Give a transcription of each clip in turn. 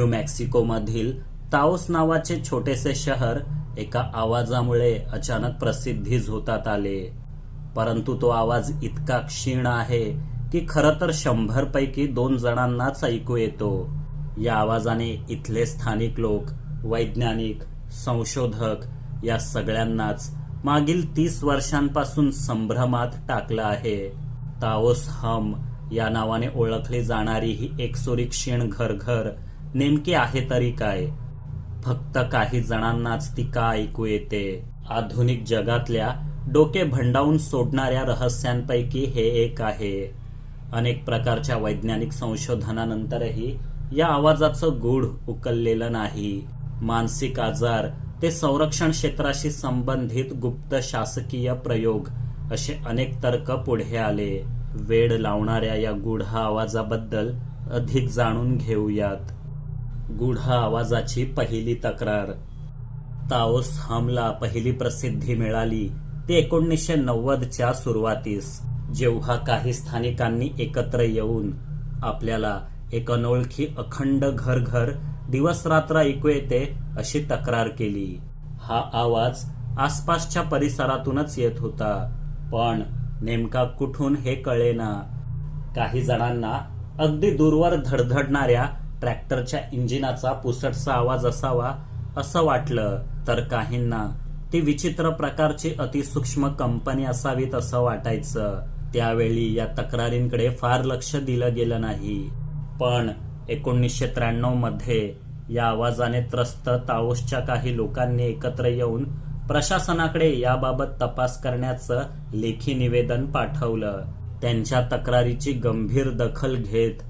New मेक्सिकोमधील Taos नावाचे छोटेसे शहर एका आवाजामुळे अचानक प्रसिद्धी झोतात आले. परंतु तो आवाज इतका क्षीण आहे की खरं तर शंभर पैकी दोन जणांनाच ऐकू येतो. या आवाजाने इथले स्थानिक लोक वैज्ञानिक संशोधक या सगळ्यांनाच मागील तीस वर्षांपासून संभ्रमात टाकलं आहे. ताओस हम या नावाने ओळखली जाणारी ही एकसुरी क्षीण घरघर घर नेमकी आहे तरी काय? फक्त काही जणांनाच ती का ऐकू येते? आधुनिक जगातल्या डोके भंडावून सोडणाऱ्या रहस्यांपैकी हे एक आहे. अनेक प्रकारच्या वैज्ञानिक संशोधनानंतरही या आवाजाचं गूढ उकललेलं नाही. मानसिक आजार ते संरक्षण क्षेत्राशी संबंधित गुप्त शासकीय प्रयोग असे अनेक तर्क पुढे आले. वेड लावणाऱ्या या गूढ आवाजाबद्दल अधिक जाणून घेऊयात. गूढ आवाजाची पहिली तक्रार. ताओस हमला पहिली प्रसिद्धी मिळाली ते एकोणीसशे नव्वदच्या सुरुवातीस. जेव्हा काही स्थानिकांनी एकत्र येऊन आपल्याला एक अनोळखी अखंड घर घर दिवस रात्र ऐकू येते अशी तक्रार केली. हा आवाज आसपासच्या परिसरातूनच येत होता पण नेमका कुठून हे कळेना. काही जणांना अगदी दूरवर धडधडणाऱ्या ट्रॅक्टरच्या इंजिनाचा पुसटसा आवाज असावा असं वाटलं तर काहींना. ती विचित्र प्रकारची अतिसूक्ष्म कंपनी असावीत असं वाटायचं. त्यावेळी या तक्रारींकडे फार लक्ष दिलं गेलं नाही. पण एकोणीसशे त्र्याण्णवमध्ये या आवाजाने त्रस्त ताओसच्या काही लोकांनी एकत्र येऊन प्रशासनाकडे याबाबत तपास करण्याचं लेखी निवेदन पाठवलं. त्यांच्या तक्रारीची गंभीर दखल घेत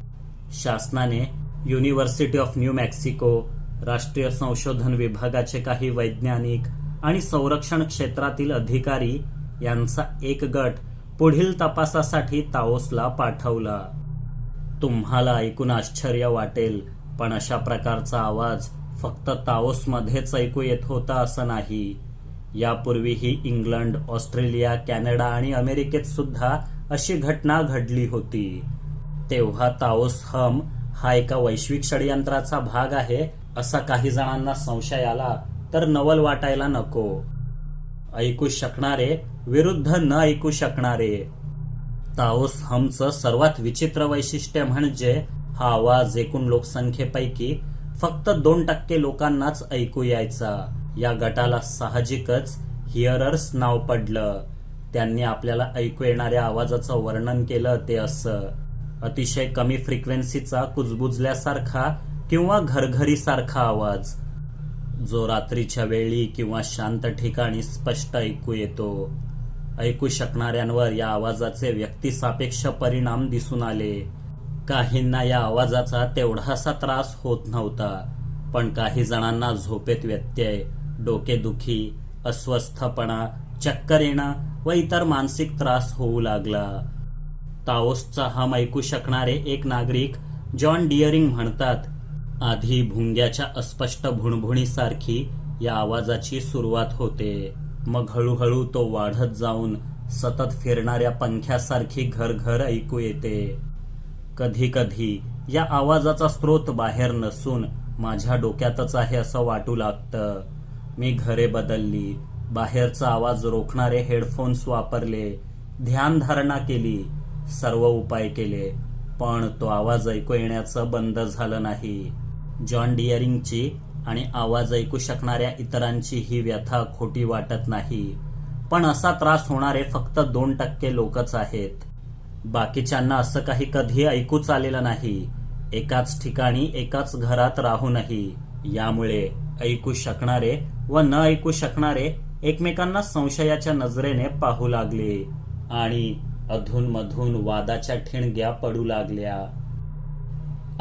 शासनाने युनिव्हर्सिटी ऑफ न्यू मेक्सिको राष्ट्रीय संशोधन विभागाचे काही वैज्ञानिक आणि संरक्षण क्षेत्रातील अधिकारी यांचा एक गट पुढील तपासासाठी ताओसला पाठवला. तुम्हाला ऐकून आश्चर्य वाटेल पण अशा प्रकारचा आवाज फक्त ताओसमध्येच ऐकू येत होता असं नाही. यापूर्वीही इंग्लंड ऑस्ट्रेलिया कॅनडा आणि अमेरिकेत सुद्धा अशी घटना घडली होती. तेव्हा ताओस हम हा एका वैश्विक षडयंत्राचा भाग आहे असा काही जणांना संशय आला तर नवल वाटायला नको. ऐकू शकणारे विरुद्ध न ऐकू शकणारे. ताओस हमचं सर्वात विचित्र वैशिष्ट्य म्हणजे हा आवाज एकूण लोकसंख्येपैकी फक्त दोन टक्के लोकांनाच ऐकू यायचा. या गटाला साहजिकच हिअरर्स नाव पडलं. त्यांनी आपल्याला ऐकू येणाऱ्या आवाजाचं वर्णन केलं ते असं. अतिशय कमी फ्रिक्वेन्सीचा कुजबुजल्यासारखा किंवा घरघरीसारखा आवाज. जो रात्रीच्या वेळी किंवा शांत ठिकाणी स्पष्ट ऐकू येतो. ऐकू शकणाऱ्यांवर या आवाजाचे व्यक्तिसापेक्ष परिणाम दिसून आले. काहींना या आवाजाचा तेवढासा त्रास होत नव्हता पण काही जणांना झोपेत व्यत्यय डोकेदुखी अस्वस्थपणा चक्कर येणं व इतर मानसिक त्रास होऊ लागला. ताओसचा हम ऐकू शकणारे एक नागरिक जॉन डिअरिंग म्हणतात आधी भुंग्याच्या अस्पष्ट भुणभुणीसारखी या आवाजाची सुरुवात होते. मग हळूहळू तो वाढत जाऊन सतत फिरणाऱ्या पंख्यासारखी घर घर ऐकू येते. कधी कधी या आवाजाचा स्रोत बाहेर नसून माझ्या डोक्यातच आहे असं वाटू लागतं. मी घरे बदलली बाहेरचा आवाज रोखणारे हेडफोन्स वापरले ध्यानधारणा केली सर्व उपाय केले पण तो आवाज ऐकू येण्याचं बंद झालं नाही. जॉन डिअरिंगची आणि आवाज ऐकू शकणाऱ्या इतरांची ही व्यथा खोटी वाटत नाही. पण असा त्रास होणारे फक्त दोन टक्के लोकच आहेत. बाकीच्यांना असं काही कधी ऐकूच आलेलं नाही. एकाच ठिकाणी एकाच घरात राहूनही. यामुळे ऐकू शकणारे व न ऐकू शकणारे एकमेकांना संशयाच्या नजरेने पाहू लागले. आणि अधूनमधून वादाच्या ठिणग्या पडू लागल्या.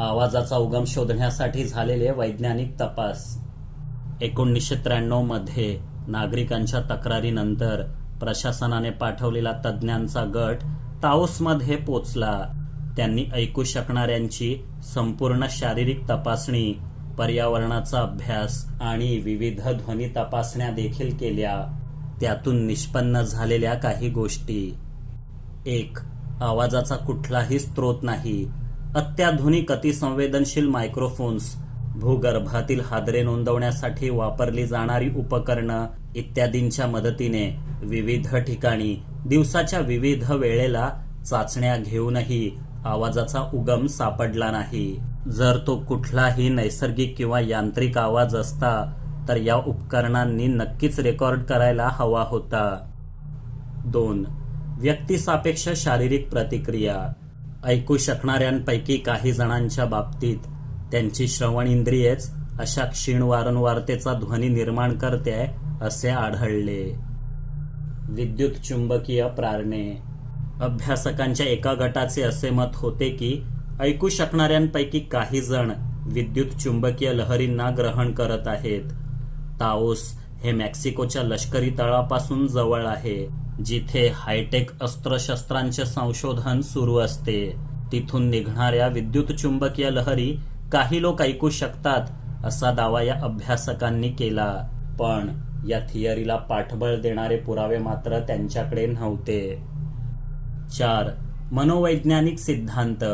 आवाजाचा उगम शोधण्यासाठी झालेले वैज्ञानिक तपास. एकोणीसशे त्र्याण्णवमध्ये नागरिकांच्या तक्रारीनंतर प्रशासनाने पाठवलेला तज्ज्ञांचा गट ताओसमध्ये पोचला. त्यांनी ऐकू शकणाऱ्यांची संपूर्ण शारीरिक तपासणी पर्यावरणाचा अभ्यास आणि विविध ध्वनी तपासण्या देखील केल्या. त्यातून निष्पन्न झालेल्या काही गोष्टी. एक. आवाजाचा कुठलाही स्रोत नाही. अत्याधुनिक अतिसंवेदनशील मायक्रोफोन्स भूगर्भातील हादरे नोंदवण्यासाठी वापरली जाणारी उपकरणं इत्यादींच्या मदतीने विविध ठिकाणी दिवसाच्या विविध वेळेला चाचण्या घेऊनही आवाजाचा उगम सापडला नाही. जर तो कुठलाही नैसर्गिक किंवा यांत्रिक आवाज असता तर या उपकरणांनी नक्कीच रेकॉर्ड करायला हवा होता. दोन. व्यक्तिसापेक्ष शारीरिक प्रतिक्रिया. ऐकू शकणाऱ्यांपैकी काही जणांच्या बाबतीत त्यांची श्रवण इंद्रियेच अशा क्षीण वारंवारतेचा ध्वनी निर्माण करते असे आढळले. विद्युत चुंबकीय प्रारणे. अभ्यासकांच्या एका गटाचे असे मत होते की ऐकू शकणाऱ्यांपैकी काही जण विद्युत चुंबकीय लहरींना ग्रहण करत आहेत. ताओस हे मेक्सिकोच्या लष्करी तळापासून जवळ आहे. जिथे हायटेक अस्त्रशस्त्रांचे संशोधन सुरू असते. तिथून निघणाऱ्या विद्युत चुंबकीय लहरी काही लोक ऐकू शकतात असा दावा या अभ्यासकांनी केला. पण या थिअरीला पाठबळ देणारे पुरावे मात्र त्यांच्याकडे नव्हते. चार. मनोवैज्ञानिक सिद्धांत.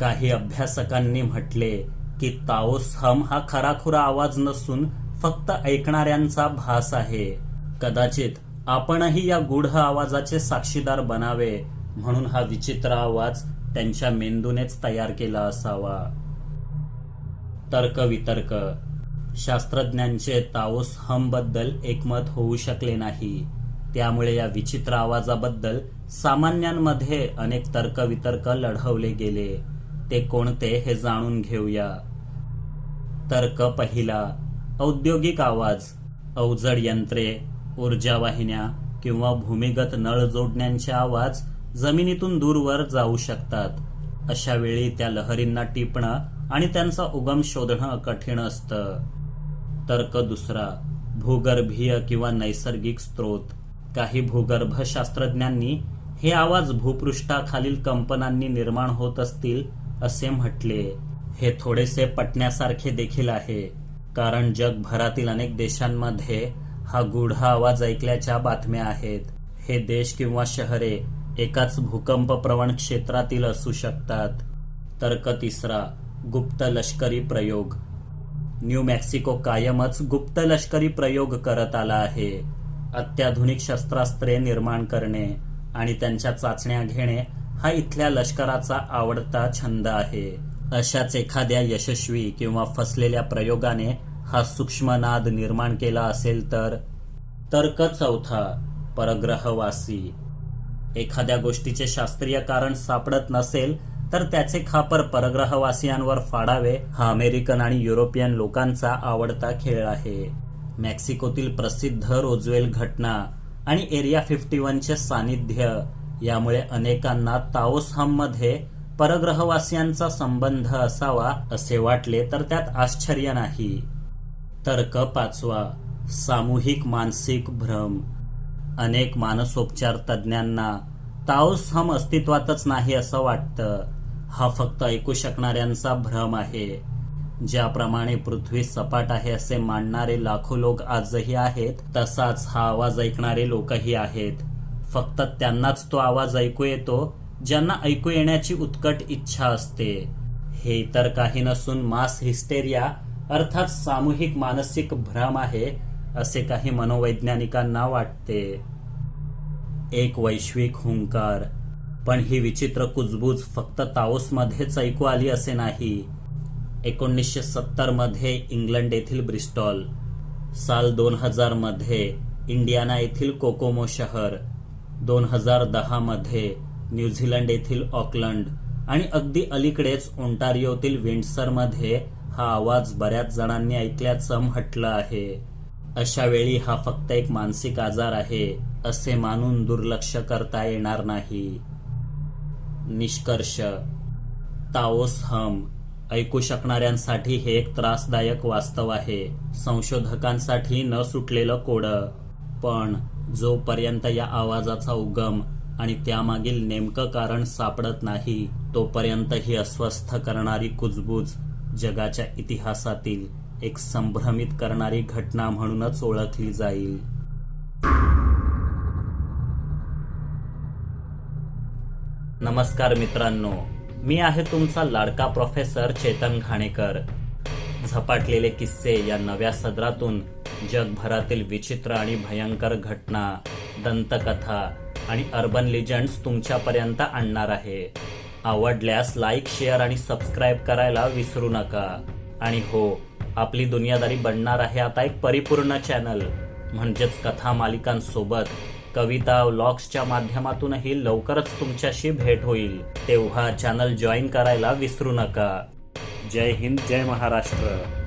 काही अभ्यासकांनी म्हटले की ताओस हम हा खराखुरा आवाज नसून फक्त ऐकणाऱ्यांचा भास आहे. कदाचित आपणही या गूढ आवाजाचे साक्षीदार बनावे म्हणून हा विचित्र आवाज त्यांच्या मेंदूनेच तयार केला असावा. तर्क वितर्क. शास्त्रज्ञांचे ताओस हमबद्दल एकमत होऊ शकले नाही. त्यामुळे या विचित्र आवाजाबद्दल सामान्यांमध्ये अनेक तर्कवितर्क लढवले गेले. ते कोणते हे जाणून घेऊया. तर्क पहिला. औद्योगिक आवाज. अवजड यंत्रे. ऊर्जा वाहिन्या किंवा भूमिगत नळ जोडण्यांचे आवाज जमिनीतून दूरवर जाऊ शकतात. अशा वेळी त्या लहरींना टिपणं आणि त्यांचा उगम शोधणं कठीण असतं. तर्क दुसरा भूगर्भीय किंवा नैसर्गिक स्रोत. काही भूगर्भशास्त्रज्ञांनी हे आवाज भूपृष्ठाखालील कंपनांनी निर्माण होत असतील असे म्हटले. हे थोडेसे पटण्यासारखे देखील आहे कारण जगभरातील अनेक देशांमध्ये हा गूढ आवाज ऐकल्याच्या बातम्या आहेत. हे देश किंवा शहरे एकाच भूकंप प्रवण क्षेत्रातील असू शकतात. तर्क तिसरा गुप्त लष्करी प्रयोग. न्यू मेक्सिको कायमच गुप्त लष्करी प्रयोग करत आला आहे. अत्याधुनिक शस्त्रास्त्रे निर्माण करणे आणि त्यांच्या चाचण्या घेणे हा इथल्या लष्कराचा आवडता छंद आहे. अशाच एखाद्या यशस्वी किंवा फसलेल्या प्रयोगाने हा सूक्ष्मनाद निर्माण केला असेल तर तर्क चौथा परग्रहवासी. एखाद्या गोष्टीचे शास्त्रीय कारण सापडत नसेल तर त्याचे खापर परग्रहवासियांवर फाडावे हा अमेरिकन आणि युरोपियन लोकांचा आवडता खेळ आहे. मेक्सिकोतील प्रसिद्ध रोजवेल घटना आणि एरिया फिफ्टी वनचे सानिध्य यामुळे अनेकांना ताओसहाममध्ये परग्रहवासियांचा संबंध असावा असे वाटले तर त्यात आश्चर्य नाही. तर्क पाचवा सामूहिक मानसिक भ्रम. अनेक मानसोपचार तज्ज्ञांना ताओस हम अस्तित्वातच नाही असं वाटतं. हा फक्त ऐकू शकणाऱ्यांचा भ्रम आहे. ज्याप्रमाणे पृथ्वी सपाट आहे असे मानणारे लाखो लोक आजही आहेत तसाच हा आवाज ऐकणारे लोकही आहेत. फक्त त्यांनाच तो आवाज ऐकू येतो ज्यांना ऐकू येण्याची उत्कट इच्छा असते. हे इतर काही नसून मास हिस्टेरिया अर्थात सामूहिक मानसिक भ्रम आहे असे काही मनोवैज्ञानिकांना वाटते. एक वैश्विक हुंकार. पण ही विचित्र कुजबूज फक्त ताओसमध्येच ऐकू आली असे नाही. एकोणीसशे सत्तरमध्ये इंग्लंड येथील ब्रिस्टॉल. साल दोन हजारमध्ये इंडियाना येथील कोकोमो शहर. दोन हजार दहामध्ये न्यूझीलंड येथील ऑकलंड. आणि अगदी अलीकडेच ओंटारियोतील विंडसरमध्ये हा आवाज बऱ्याच जणांनी ऐकल्याचं म्हटलं आहे. अशा वेळी हा फक्त एक मानसिक आजार आहे असे मानून दुर्लक्ष करता येणार नाही. निष्कर्ष. ताओस हम. ऐकू शकणाऱ्यांसाठी हे एक त्रासदायक वास्तव आहे. संशोधकांसाठी न सुटलेलं कोडं. पण जोपर्यंत या आवाजाचा उगम आणि त्यामागील नेमकं कारण सापडत नाही तोपर्यंत ही अस्वस्थ करणारी कुजबूज जगाच्या इतिहासातील एक संभ्रमित करणारी घटना म्हणूनच ओळखली जाईल. नमस्कार मित्रांनो मी आहे तुमचा लाडका प्रोफेसर चेतन घाणेकर. झपाटलेले किस्से या नव्या सदरातून जगभरातील विचित्र आणि भयंकर घटना दंतकथा आणि अर्बन लिजंड्स तुमच्यापर्यंत आणणार आहे. आवडल्यास लाईक शेअर आणि सबस्क्राईब करायला विसरू नका. आणि हो आपली दुनियादारी बनणार आहे आता एक परिपूर्ण चॅनल म्हणजेच कथा मालिकांसोबत कविता व्लॉग्सच्या माध्यमातूनही लवकरच तुमच्याशी भेट होईल. तेव्हा चॅनल जॉईन करायला विसरू नका. जय हिंद जय महाराष्ट्र.